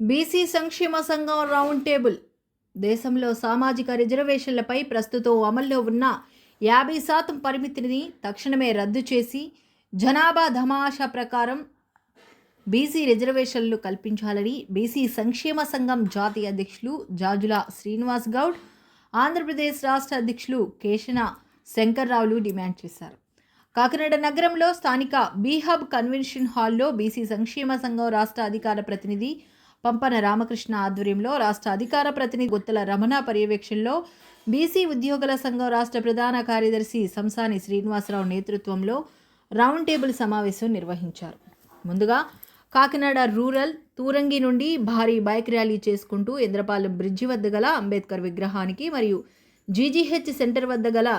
BC సంక్షేమ సంఘం round table. దేశంలో సామాజిక రిజర్వేషన్లపై ప్రస్తుతం అమల్లో ఉన్న యాభై శాతం పరిమితిని తక్షణమే రద్దు చేసి జనాభా ధమాషా ప్రకారం బీసీ రిజర్వేషన్లు కల్పించాలని బీసీ సంక్షేమ సంఘం జాతీయ అధ్యక్షులు జాజుల శ్రీనివాస్ గౌడ్ ఆంధ్రప్రదేశ్ రాష్ట్ర అధ్యక్షులు కేశన శంకర్రావులు డిమాండ్ చేశారు. కాకినాడ నగరంలో స్థానిక బీహబ్ కన్వెన్షన్ హాల్లో బీసీ సంక్షేమ సంఘం రాష్ట్ర అధికార ప్రతినిధి పంపన రామకృష్ణ ఆధ్వర్యంలో రాష్ట్ర అధికార ప్రతినిధి గుత్తల రమణ పర్యవేక్షణలో బీసీ ఉద్యోగుల సంఘం రాష్ట్ర ప్రధాన కార్యదర్శి సంసాని శ్రీనివాసరావు నేతృత్వంలో రౌండ్ టేబుల్ సమావేశం నిర్వహించారు. ముందుగా కాకినాడ రూరల్ తూరంగి నుండి భారీ బైక్ ర్యాలీ చేసుకుంటూ ఇంద్రపాలెం బ్రిడ్జి వద్ద గల అంబేద్కర్ విగ్రహానికి మరియు జీజీహెచ్ సెంటర్ వద్ద గల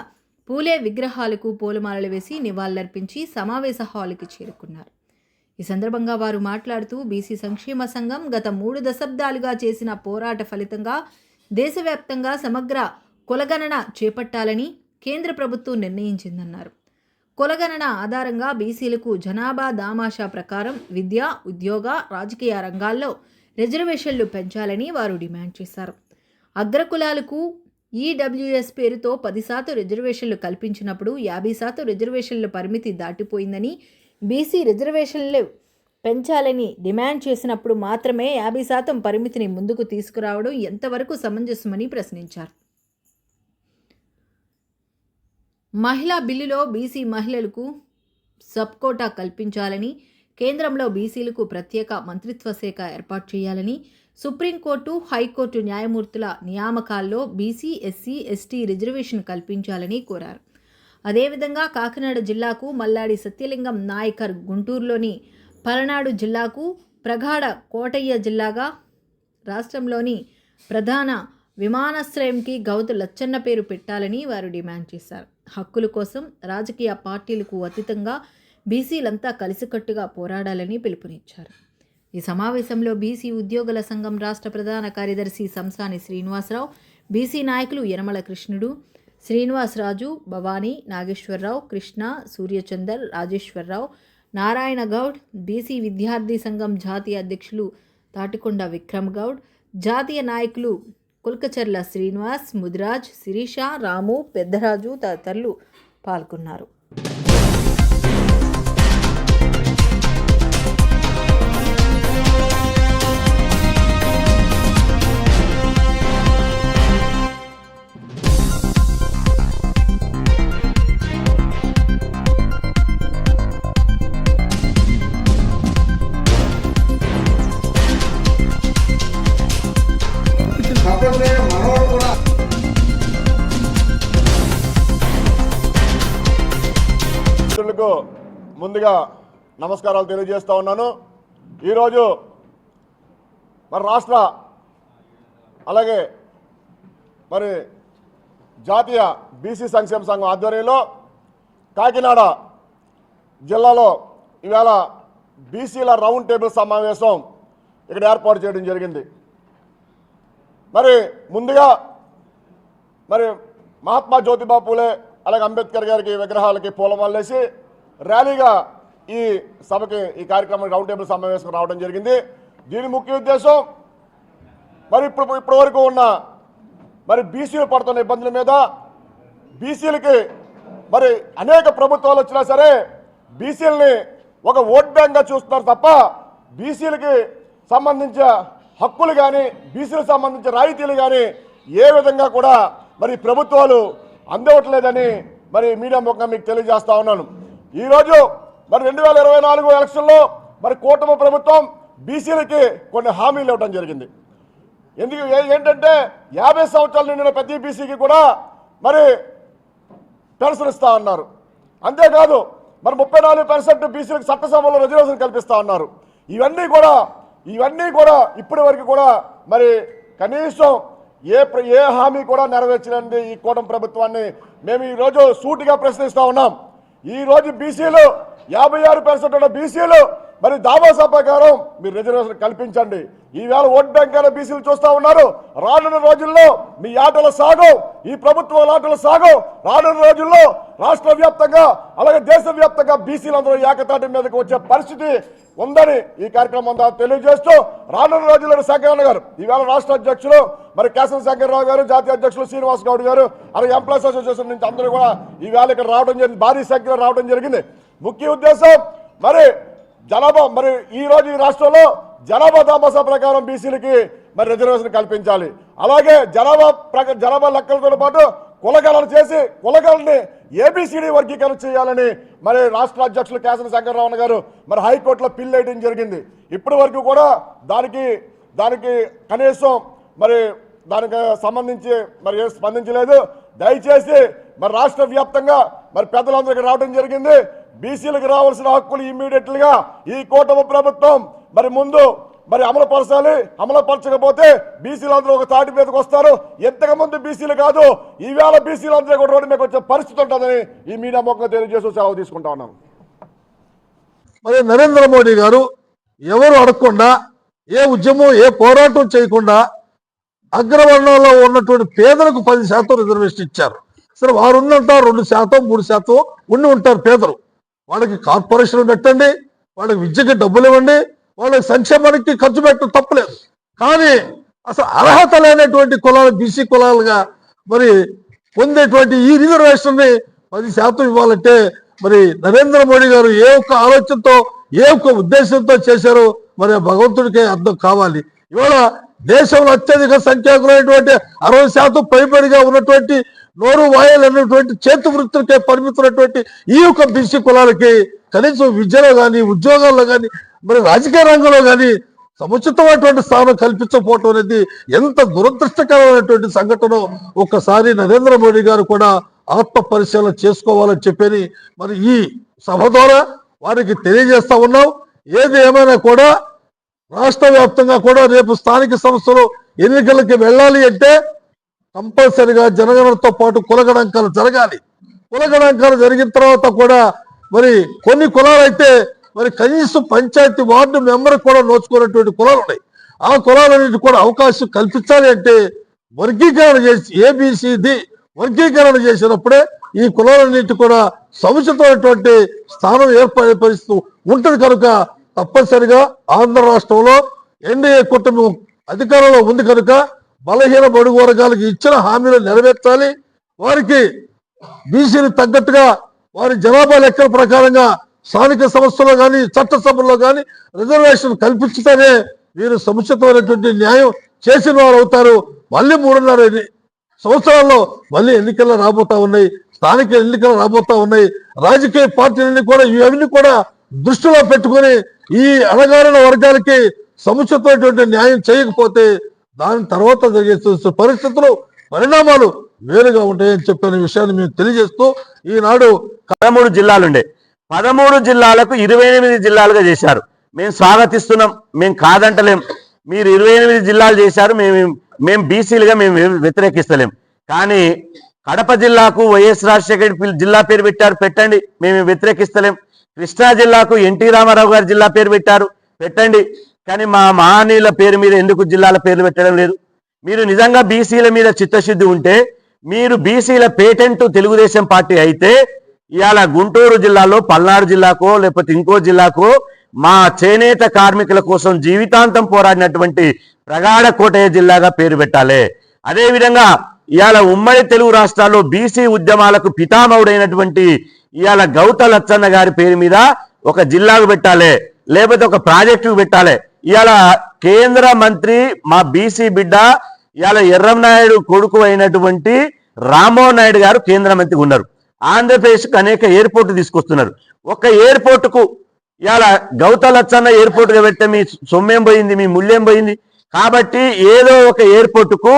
పూలే విగ్రహాలకు పూలమాలలు వేసి నివాళులర్పించి సమావేశ హాల్కి చేరుకున్నారు. ఈ సందర్భంగా వారు మాట్లాడుతూ బీసీ సంక్షేమ సంఘం గత మూడు దశాబ్దాలుగా చేసిన పోరాట ఫలితంగా దేశవ్యాప్తంగా సమగ్ర కులగణన చేపట్టాలని కేంద్ర ప్రభుత్వం నిర్ణయించిందన్నారు. కులగణన ఆధారంగా బీసీలకు జనాభా దామాషా ప్రకారం విద్య ఉద్యోగ రాజకీయ రంగాల్లో రిజర్వేషన్లు పెంచాలని వారు డిమాండ్ చేశారు. అగ్రకులాలకు ఈడబ్ల్యూఎస్ పేరుతో పది శాతం రిజర్వేషన్లు కల్పించినప్పుడు యాభై శాతం రిజర్వేషన్ల పరిమితి దాటిపోయిందని బీసీ రిజర్వేషన్లు పెంచాలని డిమాండ్ చేసినప్పుడు మాత్రమే యాభై శాతం పరిమితిని ముందుకు తీసుకురావడం ఎంతవరకు సమంజసమని ప్రశ్నించారు. మహిళా బిల్లులో బీసీ మహిళలకు సబ్కోటా కల్పించాలని కేంద్రంలో బీసీలకు ప్రత్యేక మంత్రిత్వ శాఖ ఏర్పాటు చేయాలని సుప్రీంకోర్టు హైకోర్టు న్యాయమూర్తుల నియామకాల్లో బీసీ ఎస్సీ ఎస్టీ రిజర్వేషన్ కల్పించాలని కోరారు. అదేవిధంగా కాకినాడ జిల్లాకు మల్లాడి సత్యలింగం నాయకర్ గుంటూరులోని పలనాడు జిల్లాకు ప్రగాఢ కోటయ్య జిల్లాగా రాష్ట్రంలోని ప్రధాన విమానాశ్రయంకి గౌతు లచ్చన్న పేరు పెట్టాలని వారు డిమాండ్ చేశారు. హక్కుల కోసం రాజకీయ పార్టీలకు అతీతంగా బీసీలంతా కలిసికట్టుగా పోరాడాలని పిలుపునిచ్చారు. ఈ సమావేశంలో బీసీ ఉద్యోగుల సంఘం రాష్ట్ర ప్రధాన కార్యదర్శి సంసాని శ్రీనివాసరావు బీసీ నాయకులు యనమల కృష్ణుడు శ్రీనివాసరాజు భవానీ నాగేశ్వరరావు కృష్ణ సూర్యచందర్ రాజేశ్వరరావు నారాయణ గౌడ్ బీసీ విద్యార్థి సంఘం జాతీయ అధ్యక్షులు తాటికొండ విక్రమ్ గౌడ్ జాతీయ నాయకులు కుల్కచర్ల శ్రీనివాస్ ముదిరాజ్ శిరీష రాము పెద్దరాజు తదితరులు పాల్గొన్నారు. మిత్రులకు ముందుగా నమస్కారాలు తెలియజేస్తా ఉన్నాను. ఈరోజు మరి రాష్ట్ర అలాగే మరి జాతీయ బీసీ సంక్షేమ సంఘం ఆధ్వర్యంలో కాకినాడ జిల్లాలో ఇవాళ బీసీల రౌండ్ టేబుల్ సమావేశం ఇక్కడ ఏర్పాటు చేయడం జరిగింది. మరి ముందుగా మరి మహాత్మా జ్యోతిబా పూలే అలాగే అంబేద్కర్ గారికి విగ్రహాలకి పూలమాలేసి ర్యాలీగా ఈ సభకి ఈ కార్యక్రమం రౌండ్ టేబుల్ సమావేశం రావడం జరిగింది. దీని ముఖ్య ఉద్దేశం మరి ఇప్పుడు ఇప్పటి వరకు ఉన్న మరి బీసీలు పడుతున్న ఇబ్బందుల మీద బీసీలకి మరి అనేక ప్రభుత్వాలు వచ్చినా సరే బీసీలని ఒక ఓట్ బ్యాంక్గా చూస్తున్నారు తప్ప బీసీలకి సంబంధించిన హక్కులు కానీ బీసీలకు సంబంధించిన రాయితీలు కానీ ఏ విధంగా కూడా మరి ప్రభుత్వాలు అందవట్లేదని మరి మీడియా ముఖంగా మీకు తెలియజేస్తా ఉన్నాను. ఈరోజు మరి రెండు వేల ఇరవై నాలుగు ఎలక్షన్లో మరి కూటమి ప్రభుత్వం బీసీలకి కొన్ని హామీలు ఇవ్వడం జరిగింది. ఎందుకు ఏ- ఏంటంటే యాభై సంవత్సరాలు నిండిన ప్రతి బీసీకి కూడా మరి పెన్షన్ ఇస్తా ఉన్నారు అంతేకాదు మరి ముప్పై నాలుగు పర్సెంట్ బీసీలకు చట్టసభలో రిజర్వేషన్ కల్పిస్తా ఉన్నారు ఇవన్నీ కూడా ఇవన్నీ కూడా ఇప్పటి వరకు కూడా మరి కనీసం ఏ ప్ర- ఏ హామీ కూడా నెరవేర్చలేండి ఈ కూటమి ప్రభుత్వాన్ని. మేము ఈరోజు సూటిగా ప్రశ్నిస్తూ ఉన్నాం. ఈ రోజు బీసీలు యాభై ఆరు పర్సెంట్ ఉన్న బీసీలు మరి దాబాసా ప్రకారం మీరు రిజర్వేషన్ కల్పించండి. ఈవేళ ఓటు బ్యాంక్ బీసీలు చూస్తూ ఉన్నారు. రానున్న రోజుల్లో మీ ఆటల సాగు ఈ ప్రభుత్వాల ఆటల సాగు రానున్న రోజుల్లో రాష్ట్ర వ్యాప్తంగా అలాగే దేశవ్యాప్తంగా బీసీలందరూ ఏకతాటి మీదకి వచ్చే పరిస్థితి ఉందని ఈ కార్యక్రమం ద్వారా తెలియజేస్తూ రానున్న రోజుల్లో శంకరరావు గారు ఈవేళ రాష్ట్ర అధ్యక్షులు మరి కేశవ శంకర్రావు గారు జాతీయ అధ్యక్షులు శ్రీనివాస్ గౌడ్ గారు అలాగే ఎంప్లాయీస్ అసోసియేషన్ నుంచి అందరూ కూడా ఈవేళ ఇక్కడ రావడం జరిగింది. భారీ సంఖ్యలో రావడం జరిగింది. ముఖ్య ఉద్దేశం మరి జనాభా మరి ఈరోజు ఈ రాష్ట్రంలో జనాభా దామాసా ప్రకారం బీసీలకి మరి రిజర్వేషన్ కల్పించాలి. అలాగే జనాభా ప్రక జనాభా లెక్కలతో పాటు కులగణన చేసి కులగణని ఏబిసిడి వర్గీకరణ చేయాలని మరి రాష్ట్ర అధ్యక్షులు కేసరి శంకరరావు గారు మరి హైకోర్టులో పిల్ వేయడం జరిగింది. ఇప్పటి వరకు కూడా దానికి దానికి కనీసం మరి దానికి సంబంధించి మరి ఏం స్పందించలేదు. దయచేసి మరి రాష్ట్ర వ్యాప్తంగా మరి పెద్దలందరికీ రావడం జరిగింది. బీసీలకు రావాల్సిన హక్కులు ఇమ్మీడియట్లుగా ఈ కూటమి ప్రభుత్వం మరి ముందు మరి అమలుపరచాలి అమలుపరచకపోతే బీసీలందరూ ఒక తాటి మీదకి వస్తారు. ఎంతకుముందు బీసీలు కాదు ఈవేళ బీసీలందరూ కూడా రోడ్డు మీద వచ్చే పరిస్థితి ఉంటుందని ఈ మీడియా మొక్క తెలియజేస్తూ సెలవు తీసుకుంటా ఉన్నాను మరి నరేంద్ర మోడీ గారు ఎవరు అడగకుండా ఏ ఉద్యమం ఏ పోరాటం చేయకుండా అగ్రవర్ణంలో ఉన్నటువంటి పేదలకు పది శాతం రిజర్వేషన్ ఇచ్చారు. సరే వారు ఉందంట రెండు శాతం మూడు శాతం ఉండి ఉంటారు పేదలు. వాళ్ళకి కార్పొరేషన్ పెట్టండి వాళ్ళకి విద్యకి డబ్బులు ఇవ్వండి వాళ్ళకి సంక్షేమానికి ఖర్చు పెట్టడం తప్పలేదు. కానీ అసలు అర్హత లేనటువంటి కులాలు బీసీ కులాలుగా మరి పొందేటువంటి ఈ రిజర్వేషన్ని పది శాతం ఇవ్వాలంటే మరి నరేంద్ర మోడీ గారు ఏ ఒక్క ఆలోచనతో ఏ ఒక్క ఉద్దేశంతో చేశారో మరి భగవంతుడికే అర్థం కావాలి. ఇవాళ దేశంలో అత్యధిక సంఖ్యాకులైనటువంటి అరవై శాతం పైబడిగా ఉన్నటువంటి నోరు వాయలు అన్నటువంటి చేతి వృత్తులకే పరిమితున్నటువంటి ఈ యొక్క బీసీ కులాలకి కనీసం విద్యలో కానీ ఉద్యోగాల్లో కానీ మరి రాజకీయ రంగంలో కానీ సముచితమైనటువంటి స్థానం కల్పించకపోవటం అనేది ఎంత దురదృష్టకరమైనటువంటి సంఘటన ఒక్కసారి నరేంద్ర మోడీ గారు కూడా ఆత్మ పరిశీలన చేసుకోవాలని చెప్పని మరి ఈ సభ ద్వారా వారికి తెలియజేస్తా ఉన్నాం. ఏది ఏమైనా కూడా రాష్ట్ర వ్యాప్తంగా కూడా రేపు స్థానిక సంస్థలు ఎన్నికలకి వెళ్ళాలి అంటే కంపల్సరిగా జనగణనతో పాటు కులగణాంకాలు జరగాలి. కులగణాంకాలు జరిగిన తర్వాత కూడా మరి కొన్ని కులాలు అయితే మరి కనీసం పంచాయతీ వార్డు మెంబర్ కూడా నోచుకున్నటువంటి కులాలు ఉన్నాయి. ఆ కులాలన్నిటి కూడా అవకాశం కల్పించాలి అంటే వర్గీకరణ చేసి ఏబిసిడి వర్గీకరణ చేసినప్పుడే ఈ కులాలన్నిటి కూడా సముచితమైనటువంటి స్థానం ఏర్పడే పరిస్థితి ఉంటుంది కనుక తప్పనిసరిగా ఆంధ్ర రాష్ట్రంలో ఎన్డీఏ కుటుంబం అధికారంలో ఉంది కనుక బలహీన బడుగు వర్గాలకు ఇచ్చిన హామీలు నెరవేర్చాలి. వారికి బీసీలు తగ్గట్టుగా వారి జనాభా లెక్కల ప్రకారంగా స్థానిక సంస్థలో కానీ చట్టసభల్లో కానీ రిజర్వేషన్ కల్పించితేనే వీరు సముచితమైనటువంటి న్యాయం చేసిన వారు అవుతారు. మళ్ళీ మూడున్నర సంవత్సరాల్లో మళ్ళీ ఎన్నికలు రాబోతా ఉన్నాయి. స్థానిక ఎన్నికలు రాబోతా ఉన్నాయి. రాజకీయ పార్టీలన్నీ కూడా ఇవన్నీ కూడా దృష్టిలో పెట్టుకొని ఈ అణగారిన వర్గాలకి సముచితమైనటువంటి న్యాయం చేయకపోతే దాని తర్వాత జరిగే పరిస్థితులు పరిణామాలు వేరుగా ఉంటాయని చెప్పిన విషయాన్ని మేము తెలియజేస్తూ ఈనాడు పదమూడు జిల్లాలుండే. పదమూడు జిల్లాలకు ఇరవై ఎనిమిది జిల్లాలుగా చేశారు. మేము స్వాగతిస్తున్నాం మేము కాదంటలేం. మీరు ఇరవై ఎనిమిది జిల్లాలు చేశారు మేము మేము బీసీలుగా మేము వ్యతిరేకిస్తలేం. కానీ కడప జిల్లాకు వైఎస్ రాజశేఖర జిల్లా పేరు పెట్టారు పెట్టండి మేము వ్యతిరేకిస్తలేం. కృష్ణా జిల్లాకు ఎన్టీ రామారావు గారు జిల్లా పేరు పెట్టారు పెట్టండి. కానీ మా మహనీయుల పేరు మీద ఎందుకు జిల్లాల పేర్లు పెట్టడం లేదు? మీరు నిజంగా బీసీల మీద చిత్తశుద్ధి ఉంటే మీరు బీసీల పేటెంట్ తెలుగుదేశం పార్టీ అయితే ఇవాళ గుంటూరు జిల్లాలో పల్నాడు జిల్లాకో లేకపోతే ఇంకో జిల్లాకో మా చేనేత కార్మికుల కోసం జీవితాంతం పోరాడినటువంటి ప్రగాఢ కోటయ్య జిల్లాగా పేరు పెట్టాలి. అదేవిధంగా ఇవాళ ఉమ్మడి తెలుగు రాష్ట్రాల్లో బీసీ ఉద్యమాలకు పితామహుడైనటువంటి ఇవాళ గౌత లచ్చన్న గారి పేరు మీద ఒక జిల్లాకు పెట్టాలి లేకపోతే ఒక ప్రాజెక్టుకు పెట్టాలి. ఇవాళ కేంద్ర మంత్రి మా బీసీ బిడ్డ ఇవాళ ఎర్రంనాయుడు కొడుకు అయినటువంటి రామ్మోహన్ నాయుడు గారు కేంద్ర మంత్రి ఉన్నారు. ఆంధ్రప్రదేశ్కు అనేక ఎయిర్పోర్ట్ తీసుకొస్తున్నారు. ఒక ఎయిర్పోర్టుకు ఇవాళ గౌత లచ్చన్న ఎయిర్పోర్ట్గా పెడితే మీ సొమ్మేం పోయింది మీ ముళ్ళేం పోయింది? కాబట్టి ఏదో ఒక ఎయిర్పోర్టుకు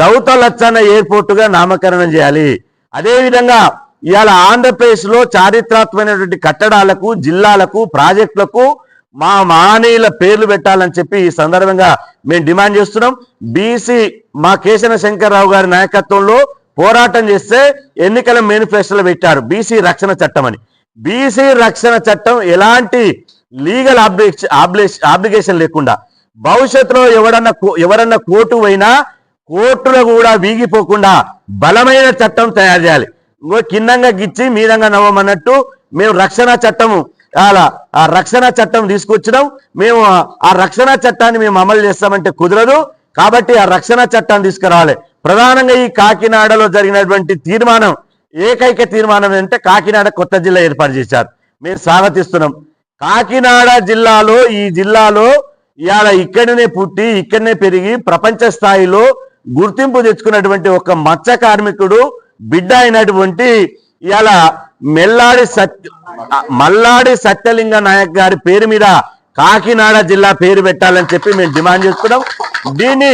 గౌత లచ్చన్న ఎయిర్పోర్టుగా నామకరణం చేయాలి. అదేవిధంగా ఇవాళ ఆంధ్రప్రదేశ్లో చారిత్రాత్మకమైనటువంటి కట్టడాలకు జిల్లాలకు ప్రాజెక్టులకు మా మానీయుల పేర్లు పెట్టాలని చెప్పి ఈ సందర్భంగా మేము డిమాండ్ చేస్తున్నాం. బీసీ మా కేశన శంకర్రావు గారి నాయకత్వంలో పోరాటం చేస్తే ఎన్నికల మేనిఫెస్టోలో పెట్టారు బీసీ రక్షణ చట్టం అని. బీసీ రక్షణ చట్టం ఎలాంటి లీగల్ ఆబ్లిగేషన్ లేకుండా భవిష్యత్తులో ఎవడన్నా కో- ఎవరన్నా కోర్టు పోయినా కోర్టులో కూడా వీగిపోకుండా బలమైన చట్టం తయారు చేయాలి. ఇంకో కిందంగా గిచ్చి మీదంగా నవ్వమన్నట్టు మేము రక్షణ చట్టము అలా ఆ రక్షణ చట్టం తీసుకొచ్చడం మేము ఆ- ఆ రక్షణ చట్టాన్ని మేము అమలు చేస్తామంటే కుదరదు. కాబట్టి ఆ రక్షణ చట్టాన్ని తీసుకురావాలి. ప్రధానంగా ఈ కాకినాడలో జరిగినటువంటి తీర్మానం ఏకైక తీర్మానం ఏంటంటే కాకినాడ కొత్త జిల్లా ఏర్పాటు చేశారు. మేము స్వాగతిస్తున్నాం. కాకినాడ జిల్లాలో ఈ జిల్లాలో ఇవాళ ఇక్కడనే పుట్టి ఇక్కడనే పెరిగి ప్రపంచ స్థాయిలో గుర్తింపు తెచ్చుకున్నటువంటి ఒక మత్స్య కార్మికుడు బిడ్డ అయినటువంటి ఇవాళ మెల్లాడి సత్య మల్లాడి సత్యలింగ నాయక్ గారి పేరు మీద కాకినాడ జిల్లా పేరు పెట్టాలని చెప్పి మేము డిమాండ్ చేస్తున్నాం. దీన్ని